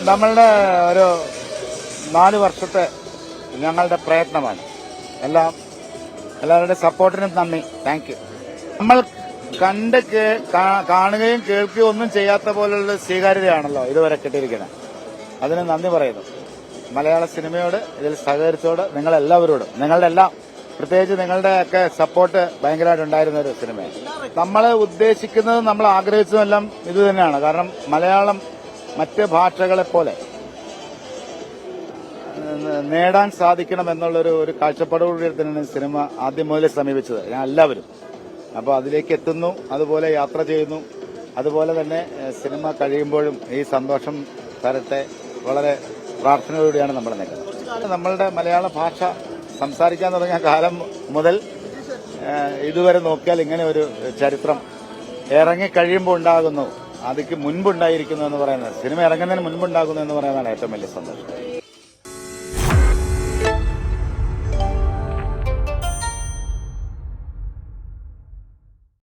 നമ്മളുടെ ഒരു നാല് വർഷത്തെ ഞങ്ങളുടെ പ്രയത്നമാണ്. എല്ലാം എല്ലാവരുടെ സപ്പോർട്ടിനും നന്ദി. താങ്ക് യു നമ്മൾ കണ്ട് കാണുകയും കേൾക്കുകയും ഒന്നും ചെയ്യാത്ത പോലുള്ള സ്വീകാര്യതയാണല്ലോ ഇതുവരെ കിട്ടിയിരിക്കുന്നത്. അതിന് നന്ദി പറയുന്നു. മലയാള സിനിമയോട് ഇതിൽ സഹകരിച്ചോട് നിങ്ങളെല്ലാവരോടും നിങ്ങളുടെ എല്ലാം പ്രത്യേകിച്ച് നിങ്ങളുടെ ഒക്കെ സപ്പോർട്ട് ഭയങ്കരമായിട്ട് ഉണ്ടായിരുന്ന ഒരു സിനിമയാണ്. നമ്മൾ ഉദ്ദേശിക്കുന്നതും നമ്മൾ ആഗ്രഹിച്ചതും എല്ലാം ഇത് തന്നെയാണ്. കാരണം മലയാളം മറ്റ് ഭാഷകളെ പോലെ നേടാൻ സാധിക്കണം എന്നുള്ളൊരു ഒരു കാഴ്ചപ്പാടോടുകൂടി തന്നെയാണ് സിനിമ ആദ്യം മുതലേ സമീപിച്ചത്. ഞാൻ എല്ലാവരും. അപ്പോൾ അതിലേക്ക് എത്തുന്നു അതുപോലെ യാത്ര ചെയ്യുന്നു. അതുപോലെ തന്നെ സിനിമ കഴിയുമ്പോഴും ഈ സന്തോഷം തരത്തെ വളരെ പ്രാർത്ഥനയോടെയാണ് നമ്മൾ നിൽക്കുന്നത് നമ്മളുടെ മലയാള ഭാഷ സംസാരിക്കാൻ തുടങ്ങിയ കാലം മുതൽ ഇതുവരെ നോക്കിയാൽ ഇങ്ങനെ ഒരു ചരിത്രം ഇറങ്ങി കഴിയുമ്പോൾ ഉണ്ടാകുന്നു. അതിക്ക് മുൻപുണ്ടായിരിക്കുന്നു എന്ന് പറയുന്നത്. സിനിമ ഇറങ്ങുന്നതിന് മുൻപുണ്ടാകുന്നു എന്ന് പറയുന്നതാണ് ഏറ്റവും വലിയ സന്തോഷം.